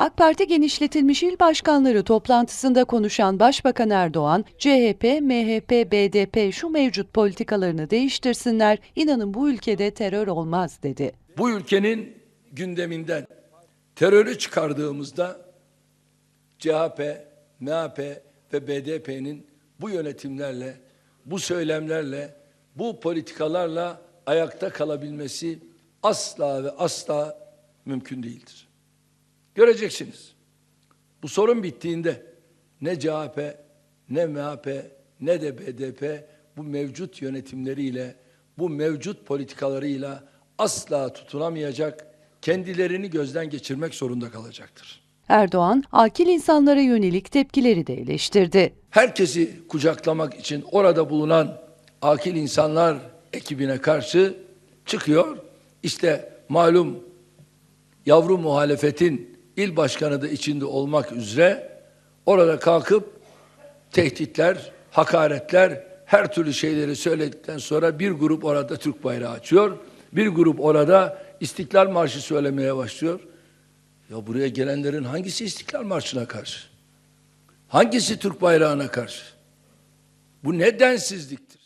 AK Parti genişletilmiş il başkanları toplantısında konuşan Başbakan Erdoğan, CHP, MHP, BDP şu mevcut politikalarını değiştirsinler, inanın bu ülkede terör olmaz dedi. Bu ülkenin gündeminden terörü çıkardığımızda CHP, MHP ve BDP'nin bu yönetimlerle, bu söylemlerle, bu politikalarla ayakta kalabilmesi asla ve asla mümkün değildir. Göreceksiniz. Bu sorun bittiğinde ne CHP, ne MHP, ne de BDP bu mevcut yönetimleriyle, bu mevcut politikalarıyla asla tutunamayacak, kendilerini gözden geçirmek zorunda kalacaktır. Erdoğan, akil insanlara yönelik tepkileri de eleştirdi. Herkesi kucaklamak için orada bulunan akil insanlar ekibine karşı çıkıyor. İşte malum yavru muhalefetin il başkanı da içinde olmak üzere orada kalkıp tehditler, hakaretler, her türlü şeyleri söyledikten sonra bir grup orada Türk bayrağı açıyor. Bir grup orada İstiklal Marşı söylemeye başlıyor. Ya buraya gelenlerin hangisi İstiklal Marşı'na karşı? Hangisi Türk bayrağına karşı? Bu ne densizliktir?